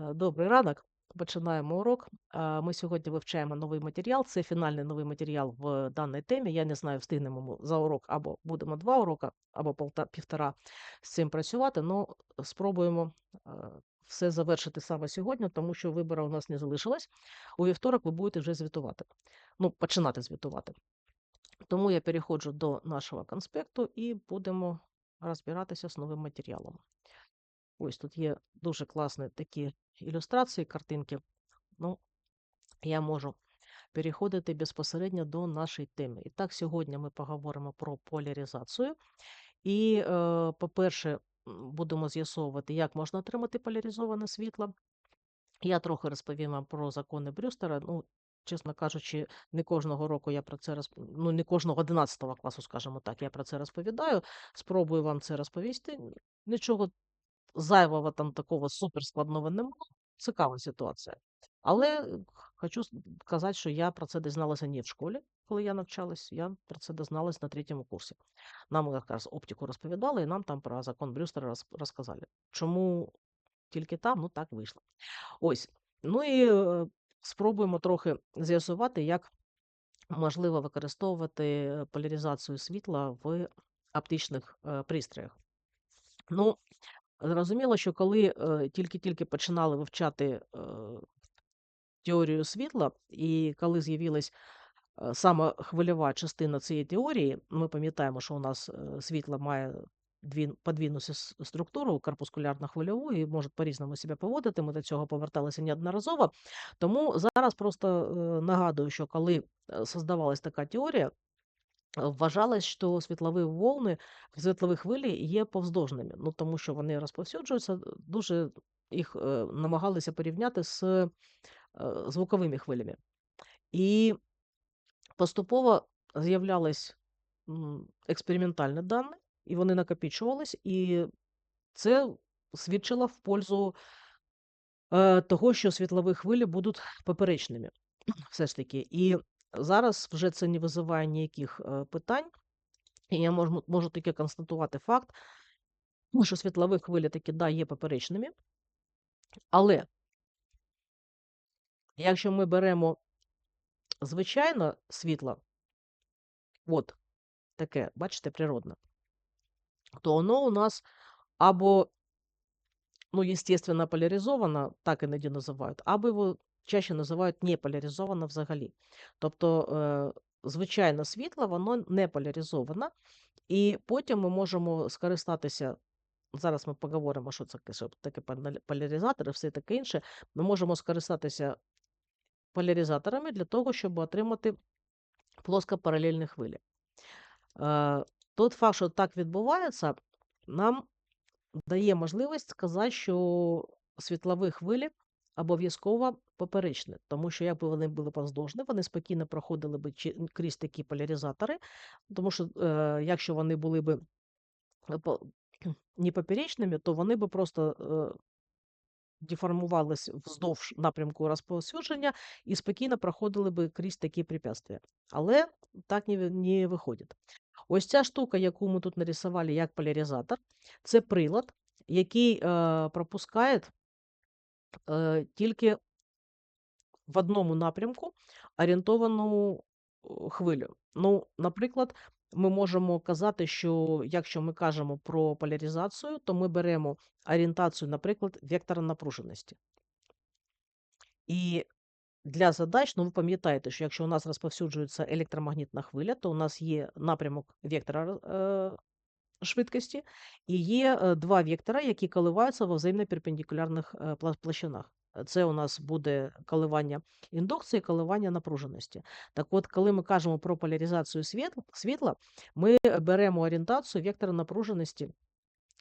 Е, Добрий ранок. Починаємо урок. Ми сьогодні вивчаємо новий матеріал. Це фінальний новий матеріал в даній темі. Я не знаю, встигнемо за урок або будемо два уроки, або півтора з цим працювати. але спробуємо е, все завершити саме сьогодні, тому що вибору у нас не залишилось. У вівторок ви будете вже звітувати. Ну, починати звітувати. Тому я переходжу до нашого конспекту і будемо розбиратися з новим матеріалом. Ось тут є дуже класні такі ілюстрації, картинки. Ну, я можу переходити безпосередньо до нашої теми. І так, сьогодні ми поговоримо про поляризацію. І, е, по-перше, будемо з'ясовувати, як можна отримати поляризоване світло. Я трохи розповім вам про закони Брюстера. Ну, чесно кажучи, не кожного року я про це розп... ну, не кожного 11 класу, скажімо так, я про це розповідаю. Спробую вам це розповісти. Нічого зайвого там такого суперскладного немає. Цікава ситуація. Але е, хочу сказати, що я про це дізналася не в школі, коли я навчалась, я про це дізналась на третьому курсі. Нам якраз оптику розповідали, і нам там про закон Брюстера розказали. Чому тільки там, ну так вийшло. Ось. Ну і е, спробуємо трохи з'ясувати, як можливо використовувати е, поляризацію світла в оптичних пристроях. Ну, зрозуміло, що коли е, тільки-тільки починали вивчати е, теорію світла, і коли з'явилась е, саме хвильова частина цієї теорії, ми пам'ятаємо, що у нас світло має дві, подвійну структуру, корпускулярно-хвильову, і може по-різному себе поводити. Ми до цього поверталися неодноразово. Тому зараз просто нагадую, що коли создавалась така теорія, Вважалось, що світлові волни, світлові хвилі є повздовжними, ну тому що вони розповсюджуються, е, дуже їх е, намагалися порівняти з е, звуковими хвилями. І поступово з'являлись експериментальні дані, і вони накопичувались, і це свідчило в пользу е, того, що світлові хвилі будуть поперечними, все ж таки. І зараз вже це не визиває ніяких е, питань. І я можу, можу тільки констатувати факт, що світлові хвилі таки да, є поперечними. Але якщо ми беремо звичайне світло, от таке, бачите, природне, то воно у нас або, ну, естественно, поляризовано, так іноді називають, або його чаще називають не поляризовано взагалі. Тобто, е, звичайне світло, воно не поляризовано, і потім ми можемо скористатися Зараз ми поговоримо, що це таке поляризатори, все таке інше. Ми можемо скористатися поляризаторами для того, щоб отримати плоскопаралельні хвилі. Е, Тот факт, що так відбувається, нам дає можливість сказати, що світлові хвилі обов'язково поперечні, тому що якби вони були повздовжні, вони спокійно проходили б крізь такі поляризатори, тому що е, якщо вони були б е, не поперечними, то вони би просто е, деформувались вздовж напрямку розповсюдження і спокійно проходили би крізь такі препятствия. Але так не, не виходить. Ось ця штука, яку ми тут нарисували як поляризатор, це прилад, який е, пропускає тільки в одному напрямку орієнтовану хвилю. Ну, наприклад, ми можемо казати, що якщо ми кажемо про поляризацію, то ми беремо орієнтацію, наприклад, вектора напруженості. І для задач, ну ви пам'ятаєте, що якщо у нас розповсюджується електромагнітна хвиля, то у нас є напрямок вектора е, швидкості і є е, два вектора, які коливаються во взаємно перпендикулярних е, площинах. Це у нас буде коливання індукції, коливання напруженості. Так от, коли ми кажемо про поляризацію світла, світла ми беремо орієнтацію вектора напруженості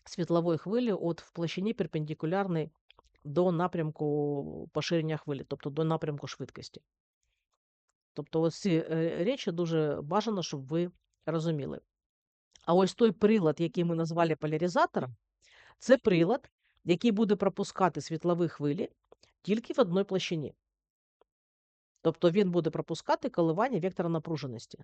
світлової хвилі от в площині перпендикулярної до напрямку поширення хвилі, тобто до напрямку швидкості. Тобто, ось ці е, речі дуже бажано, щоб ви розуміли. А ось той прилад, який ми назвали поляризатором, це прилад, який буде пропускати світлові хвилі тільки в одній площині. Тобто він буде пропускати коливання вектора напруженості.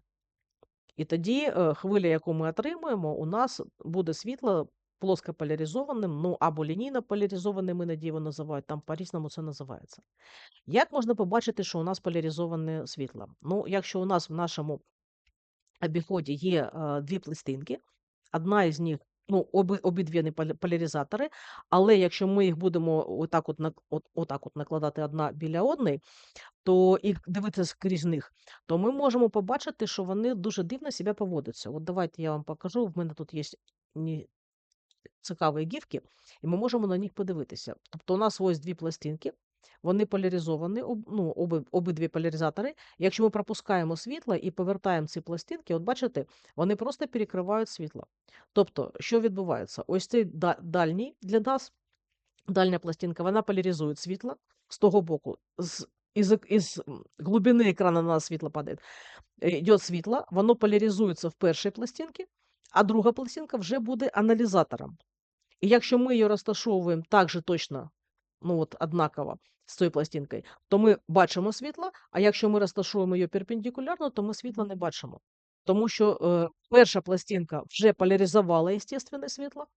І тоді е, хвиля, яку ми отримуємо, у нас буде світло плоскополяризованим, ну або лінійно поляризованим, іноді його називають, там по-різному це називається. Як можна побачити, що у нас поляризоване світло? Ну, якщо у нас в нашому обіході є е, дві пластинки, одна із них, ну, оби, обидві не поляризатори, але якщо ми їх будемо отак от, от, отак от накладати одна біля одної, то і дивитися скрізь них, то ми можемо побачити, що вони дуже дивно себе поводяться. От давайте я вам покажу. В мене тут є цікаві гівки, і ми можемо на них подивитися. Тобто у нас ось дві пластинки, вони поляризовані, ну, оби, обидві поляризатори. Якщо ми пропускаємо світло і повертаємо ці пластинки, от бачите, вони просто перекривають світло. Тобто, що відбувається? Ось цей дальній для нас, дальня пластинка, вона поляризує світло з того боку, з, із м, глибини екрану на світло падає. Йде світло, воно поляризується в першій пластинці, а друга пластинка вже буде аналізатором. І якщо ми її розташовуємо так же точно, ну от однаково з цією пластинкою, то ми бачимо світло, а якщо ми розташуємо її перпендикулярно, то ми світла не бачимо. Тому що е, перша пластинка вже поляризувала естественне світло,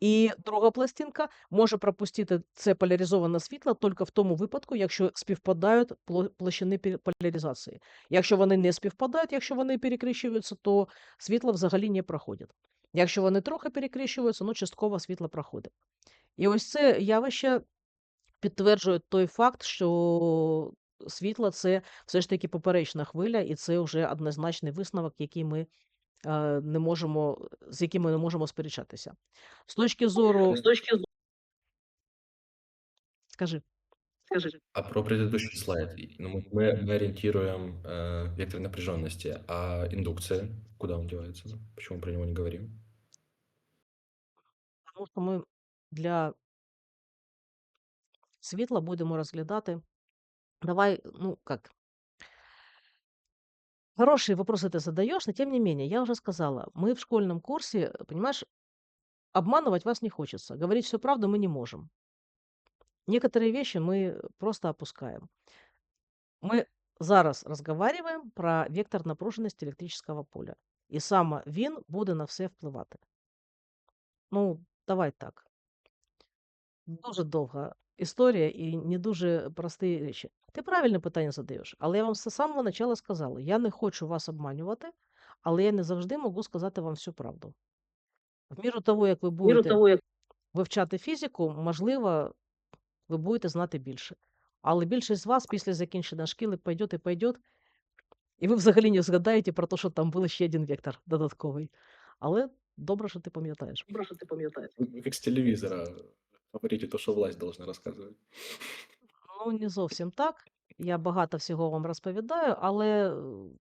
і друга пластинка може пропустити це поляризоване світло тільки в тому випадку, якщо співпадають площини поляризації. Якщо вони не співпадають, якщо вони перекрещуються, то світло взагалі не проходить. Якщо вони трохи перекрещуються, ну частково світло проходить. І ось це явище підтверджує той факт, що світло це все ж таки поперечна хвиля, і це вже однозначний висновок, який ми е, не можемо, з яким ми не можемо сперечатися. З точки зору, С точки зрения, скажи, скажи, А про предыдущий слайд. и, Ну, мы, мы мы ориентируем э, вектор напряженности, а индукция, куда он девается? Почему мы про него не говорим? тому що ми для світла будемо розглядати. Давай, ну как, хорошие вопросы ты задаешь, но тем не менее, я уже сказала, мы в школьном курсе, понимаешь, обманывать вас не хочется, говорить всю правду мы не можем. Некоторые вещи мы просто опускаем. Ми зараз розговариваємо про вектор напруженості електричного поля. І саме він буде на все впливати. Ну, давай так. Дуже довга історія і не дуже прості речі. Ти правильне питання задаєш, але я вам з самого початку сказала: я не хочу вас обманювати, але я не завжди можу сказати вам всю правду. В міру того, як ви будете того, як вивчати фізику, можливо, ви будете знати більше. Але більшість з вас після закінчення шкіли пойде і пойде, і ви взагалі не згадаєте про те, що там був ще один вектор додатковий. Але добре, що ти пам'ятаєш. добре, що ти пам'ятаєш. Вы как с телевизора говорите то, что власть должна рассказывать. Ну, не зовсім так. Я багато всього вам розповідаю, але е,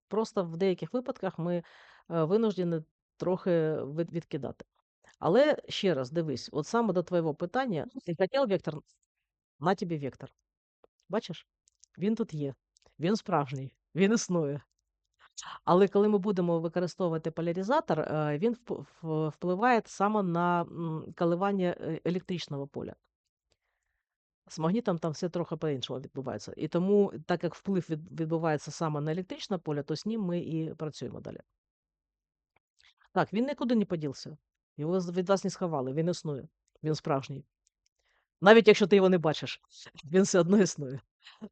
просто в деяких випадках ми е, винуждені трохи відкидати. Але ще раз дивись, от саме до твого питання, ти хотів вектор, на тобі вектор. Бачиш? Він тут є, він справжній, він існує. Але коли ми будемо використовувати поляризатор, е, він впливає саме на коливання е, електричного поля. З магнітом там все трохи по-іншому відбувається. І тому, так як вплив відбувається саме на електричне поле, то з ним ми і працюємо далі. Так, він нікуди не подівся. Його від вас не сховали, він існує. Він справжній. Навіть якщо ти його не бачиш, він все одно існує.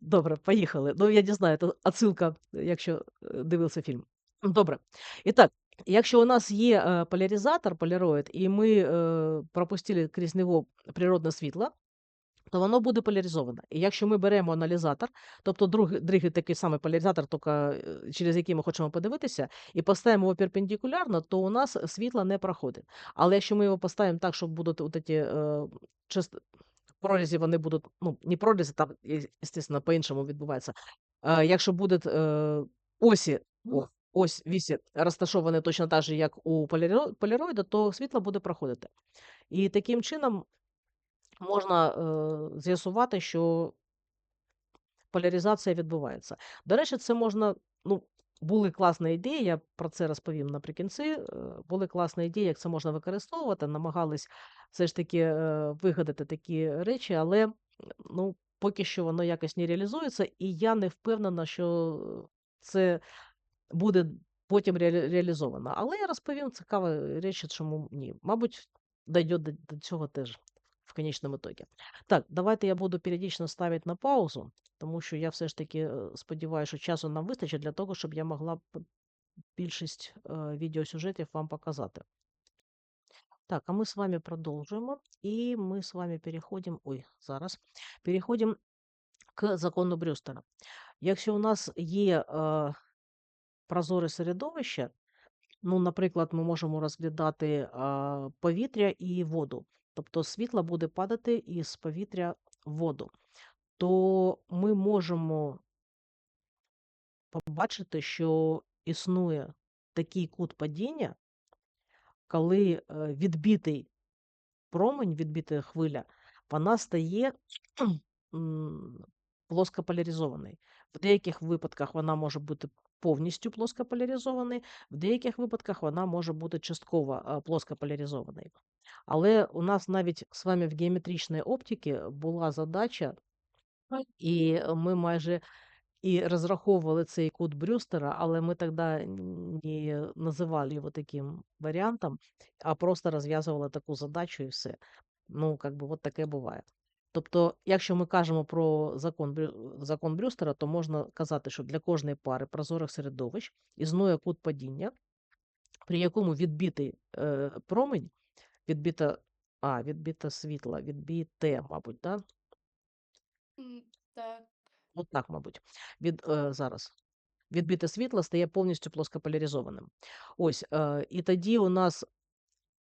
Добре, поїхали. Ну, я не знаю, це отсилка, якщо е, дивився фільм. Добре. І так, якщо у нас є е, поляризатор, поляроїд, і ми е, пропустили крізь нього природне світло, то воно буде поляризоване. І якщо ми беремо аналізатор, тобто другий, другий такий самий поляризатор, тільки через який ми хочемо подивитися, і поставимо його перпендикулярно, то у нас світло не проходить. Але якщо ми його поставимо так, щоб будуть от ці, е, част... прорізі, вони будуть, ну, не прорізі, там, звісно, по-іншому відбувається. Е, якщо будуть е, осі, о, ось вісі розташовані точно так же, як у поляроїда, то світло буде проходити. І таким чином можна е, з'ясувати, що поляризація відбувається. До речі, це можна. Ну, були класні ідеї, я про це розповім наприкінці. е, Були класні ідеї, як це можна використовувати. Намагались все ж таки е, вигадати такі речі, але ну, поки що воно якось не реалізується, і я не впевнена, що це буде потім реалі- реалізовано. Але я розповім цікаві речі, чому ні. Мабуть, дойдет до, цього теж в конечному итоге. Так, давайте я буду періодично ставити на паузу, тому що я все ж таки е, сподіваюся, що часу нам вистачить для того, щоб я могла більшість е, відеосюжетів вам показати. Так, а ми з вами продовжуємо, і ми з вами переходимо. Ой, зараз переходимо к закону Брюстера. Якщо у нас є е, прозоре середовище, ну, наприклад, ми можемо розглядати е, повітря і воду. Тобто світло буде падати із повітря в воду, то ми можемо побачити, що існує такий кут падіння, коли е, відбитий промень, відбита хвиля, вона стає плоскополяризованою. В деяких випадках вона може бути повністю плоскополяризованою, в деяких випадках вона може бути частково е, плоскополяризованою. Але у нас навіть з вами в геометричній оптиці була задача, і ми майже і розраховували цей кут Брюстера, але ми тоді не називали його таким варіантом, а просто розв'язували таку задачу і все. Ну, как би, от таке буває. Тобто, якщо ми кажемо про закон, Брю- закон Брюстера, то можна казати, що для кожної пари прозорих середовищ існує кут падіння, при якому відбитий е, промень, відбита, а, відбите світло, відбите, мабуть, да? Так. От так, мабуть. Від, е, зараз. Відбите світло стає повністю плоскополяризованим. Ось, е, і тоді у нас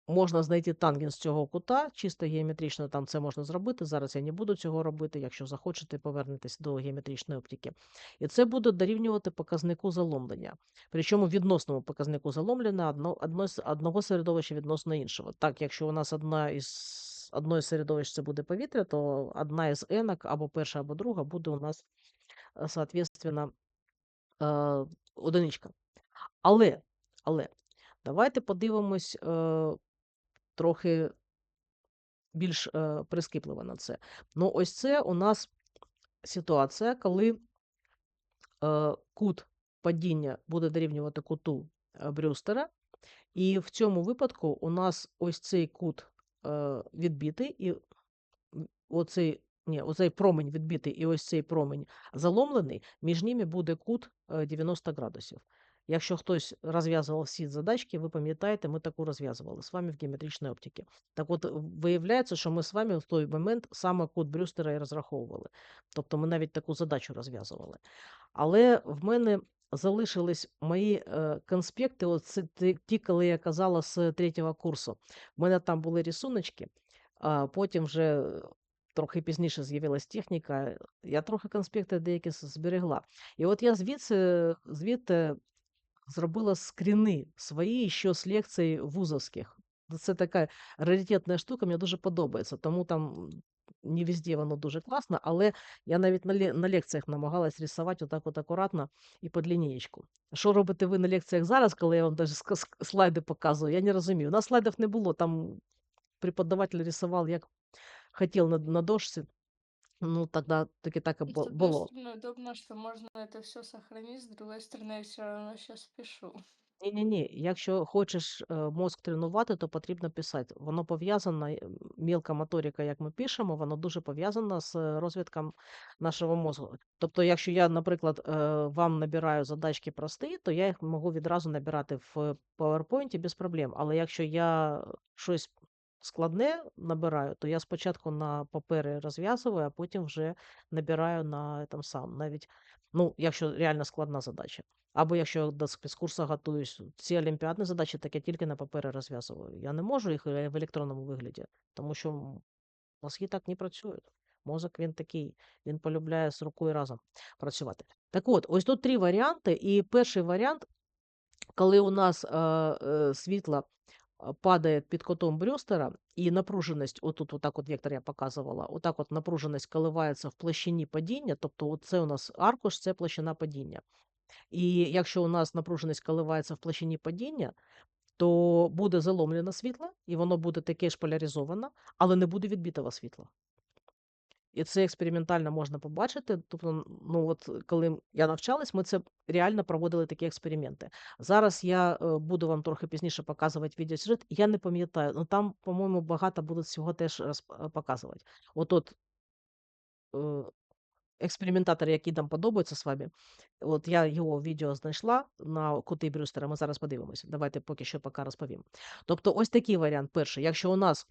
можна знайти тангенс цього кута, чисто геометрично там це можна зробити. Зараз я не буду цього робити. Якщо захочете, повернетесь до геометричної оптики. І це буде дорівнювати показнику заломлення. Причому відносному показнику заломлення одно, одно, одного середовища відносно іншого. Так, якщо у нас одна із одної середовищ це буде повітря, то одна із енок, або перша, або друга, буде у нас, е, соответственно, е, одиничка. Але, але, давайте подивимось е, трохи більш прискіпливо на це. Ну, ось це у нас ситуація, коли кут падіння буде дорівнювати куту Брюстера, і в цьому випадку у нас ось цей кут е, відбитий, і оцей, ні, оцей промень відбитий і ось цей промень заломлений, між ними буде кут е, 90 градусів. Якщо хтось розв'язував всі задачки, ви пам'ятаєте, ми таку розв'язували з вами в геометричній оптиці. Так от, виявляється, що ми з вами в той момент саме кут Брюстера і розраховували. Тобто ми навіть таку задачу розв'язували. Але в мене залишились мої е, конспекти, от це ті- коли я казала з третього курсу. У мене там були рисуночки, а потім вже трохи пізніше з'явилась техніка. Я трохи конспекти деякі зберегла. І от я звідси, звідти зробила скріни свої ще з лекцій вузовських. Це така раритетна штука, мені дуже подобається. Тому там не везде воно дуже класно, але я навіть на, ле- на лекціях намагалась рисувати отак от акуратно і під лінієчку. Що робите ви на лекціях зараз, коли я вам даже ск- ск- слайди показую? Я не розумію. У нас слайдів не було, там преподаватель рисував, як хотів на, на дошці. Ну, тоді таки так і С бу- одной було. стороны, удобно, что можно это все сохранить, с другой стороны, я все равно сейчас пишу. Ні-ні-ні, якщо хочеш е, мозк тренувати, то потрібно писати. Воно пов'язано, е, мілка моторика, як ми пишемо, воно дуже пов'язано з е, розвитком нашого мозку. Тобто, якщо я, наприклад, е, вам набираю задачки прості, то я їх можу відразу набирати в PowerPoint без проблем. Але якщо я щось складне набираю, то я спочатку на папери розв'язую, а потім вже набираю на там сам. Навіть, ну, якщо реально складна задача. Або якщо до спецкурсу готуюсь, ці олімпіадні задачі так я тільки на папері розв'язую. Я не можу їх е, в електронному вигляді, тому що м, мозги так не працюють. Мозок він такий, він полюбляє з рукою разом працювати. Так от, ось тут три варіанти. І перший варіант, коли у нас е, е, світло падає під котом Брюстера, і напруженість, отут, отак от вектор я показувала, отак от напруженість коливається в площині падіння, тобто це у нас аркуш, це площина падіння. І якщо у нас напруженість коливається в площині падіння, то буде заломлене світло, і воно буде таке ж поляризоване, але не буде відбитого світла. І це експериментально можна побачити. Тобто, ну от коли я навчалась, ми це реально проводили такі експерименти. Зараз я е, буду вам трохи пізніше показувати відеосюжет. Я не пам'ятаю, ну там, по-моєму, багато будуть всього теж е, показувати. От от е, експериментатор, який нам подобається з вами. От я його відео знайшла на кути Брюстера. Ми зараз подивимося. Давайте поки що поки розповім. Тобто, ось такий варіант. Перший, якщо у нас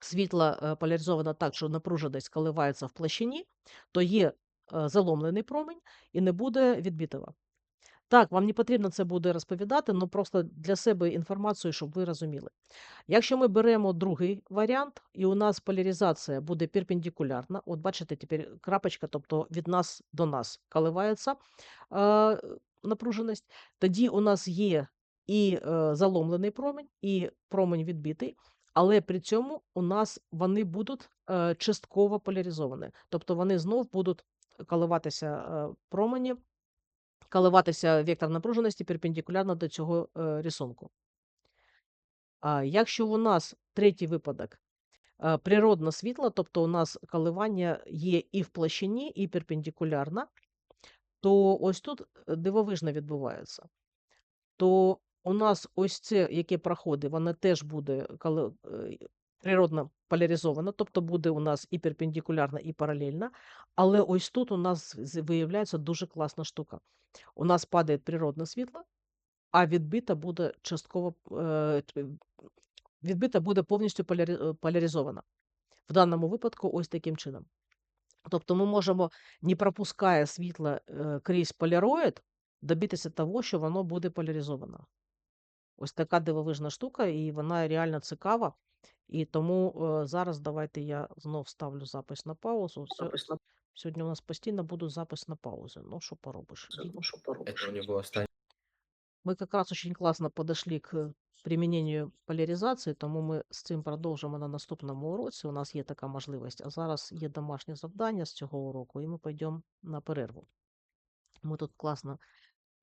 світло е, поляризовано так, що напруженість коливається в площині, то є е, заломлений промінь і не буде відбитого. Так, вам не потрібно це буде розповідати, але просто для себе інформацію, щоб ви розуміли. Якщо ми беремо другий варіант, і у нас поляризація буде перпендикулярна, от бачите, тепер крапочка, тобто від нас до нас коливається е, напруженість, тоді у нас є і е, заломлений промінь, і промінь відбитий, але при цьому у нас вони будуть е, частково поляризовані. Тобто вони знов будуть коливатися е, промені, коливатися вектор напруженості перпендикулярно до цього е, рисунку. А якщо у нас третій випадок природне світло, тобто у нас коливання є і в площині, і перпендикулярно, то ось тут дивовижно відбувається. То у нас ось це, яке проходить, воно теж буде е, природно поляризовано, тобто буде у нас і перпендикулярно, і паралельно. Але ось тут у нас виявляється дуже класна штука. У нас падає природне світло, а відбита буде частково е, відбита буде повністю е, поляризована. В даному випадку ось таким чином. Тобто ми можемо, не пропускає світло е, крізь поляроїд, добитися того, що воно буде поляризовано. Ось така дивовижна штука, і вона реально цікава. І тому е, зараз давайте я знов ставлю запис на паузу. Сьо- Сьогодні у нас постійно буде запис на паузу. Ну, що поробиш? Ді- Это у него останется. Мы как раз очень классно подошли к применению поляризації, тому ми з цим продовжимо на наступному уроці. У нас є така можливість. А зараз є домашнє завдання з цього уроку, і ми пойдемо на перерву. Ми тут класно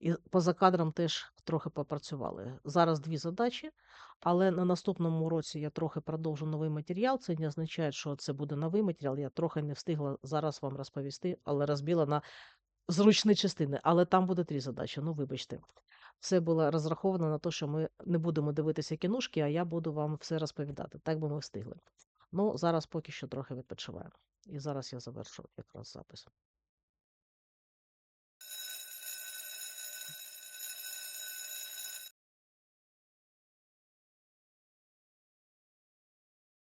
і поза кадром теж трохи попрацювали. Зараз дві задачі, але на наступному уроці я трохи продовжу новий матеріал. Це не означає, що це буде новий матеріал. Я трохи не встигла зараз вам розповісти, але розбила на зручні частини. Але там буде три задачі. Ну, вибачте. Все було розраховано на те, що ми не будемо дивитися кінушки, а я буду вам все розповідати. Так би ми встигли. Ну, зараз поки що трохи відпочиваємо. І зараз я завершу якраз запис.